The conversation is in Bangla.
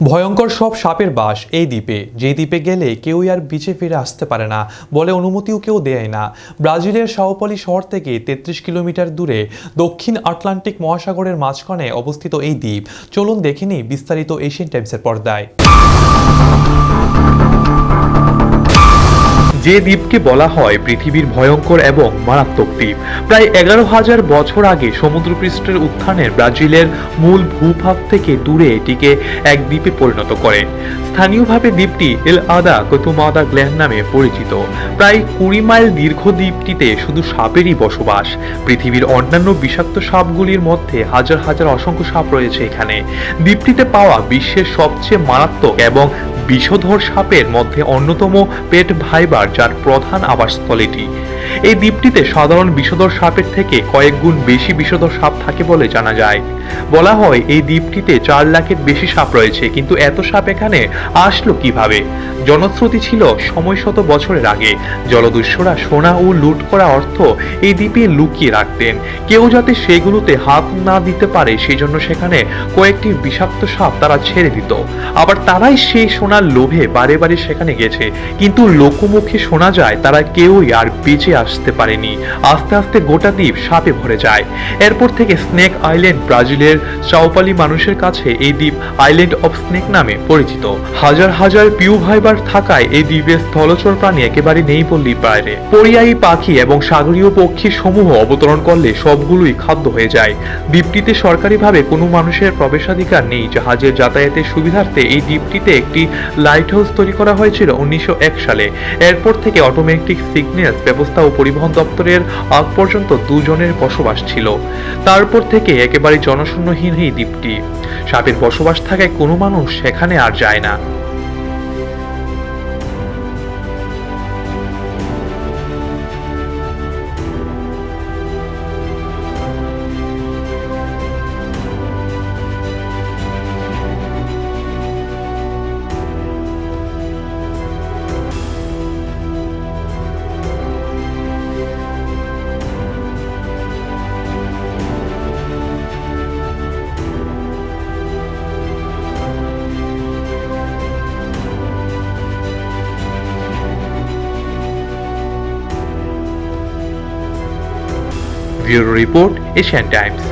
ভয়ঙ্কর সব সাপের বাস এই দ্বীপে। যে দ্বীপে গেলে কেউই আর বিচে ফিরে আসতে পারে না বলে অনুমতিও কেউ দেয় না। ব্রাজিলের সাওপলি শহর থেকে তেত্রিশ কিলোমিটার দূরে দক্ষিণ আটলান্টিক মহাসাগরের মাঝখানে অবস্থিত এই দ্বীপ। চলুন দেখে নিই বিস্তারিত এশিয়ান টাইমসের পর্দায়। যে দ্বীপকে বলা হয় পৃথিবীর ভয়ঙ্কর এবং মারাত্মক দ্বীপ। প্রায় এগারো হাজার বছর আগে সমুদ্রপৃষ্ঠের উত্থানের ব্রাজিলের মূল ভূভাগ থেকে দূরে এটিকে এক দ্বীপে পরিণত করে। স্থানীয়ভাবে দ্বীপটি এল আদা কতুমাদা গ্ল্যান্ড নামে পরিচিত। প্রায় কুড়ি মাইল দীর্ঘ দ্বীপটিতে শুধু সাপেরই বসবাস। পৃথিবীর অন্যান্য বিষাক্ত সাপগুলির মধ্যে হাজার হাজার অসংখ্য সাপ রয়েছে এখানে। দ্বীপটিতে পাওয়া বিশ্বের সবচেয়ে মারাত্মক এবং বিষধর সাপের মধ্যে অন্যতম পেট ভাইবার যার প্রধান আবাসস্থল এটি এই দ্বীপটিতে সাধারণ বিষধর সাপের থেকে কয়েক গুণ বেশি বিষধর সাপ থাকে বলে জানা যায়। বলা হয় এই দ্বীপটিতে চার লাখের বেশি সাপ রয়েছে, কিন্তু এত সাপ এখানে আসলো কীভাবে? জনশ্রুতি ছিল সময় শত বছরের আগে। জলদস্যুরা সোনা ও লুট করা অর্থ এই দ্বীপে লুকিয়ে রাখতেন। কেউ যাতে সেগুলোতে হাত না দিতে পারে সেই জন্য সেখানে কয়েকটি বিষাক্ত সাপ তারা ছেড়ে দিত। আবার তারাই সেই সোনার লোভে বারে বারে সেখানে গেছে। কিন্তু লোকমুখে শোনা যায়, তারা কেউই আর বেঁচে আসতে পারেনি। আস্তে আস্তে গোটা দ্বীপ সাপে ভরে যায়। এরপর থেকে স্নেক আইল্যান্ড ব্রাজিলের চাওপালি মানুষের কাছে এই দ্বীপ আইল্যান্ড অফ স্নেক নামে পরিচিত। হাজার হাজার পিউ ভাইবার থাকায় এই দ্বীপের স্থলচর প্রাণী একেবারে নেই বললেই পারে। পরিযায়ী পাখি এবং সাগরীয় পক্ষী সমূহ অবতরণ করলে সবগুলোই খাদ্য হয়ে যায়। দ্বীপটিতে সরকারিভাবে কোনো মানুষের প্রবেশাধিকার নেই। জাহাজের যাতায়াতের সুবিধার্থে এই দ্বীপটিতে একটি লাইট হাউস তৈরি করা হয়েছিল উনিশশো এক সালে। এরপর থেকে অটোমেটিক সিগন্যালস ব্যবস্থা পরিবহন দপ্তরের আগ পর্যন্ত দুজনের বসবাস ছিল। তারপর থেকে একেবারে জনশূন্যহীন এই দ্বীপটি। সাপের বসবাস থাকায় কোনো মানুষ সেখানে আর যায় না। Bureau report Asian Times.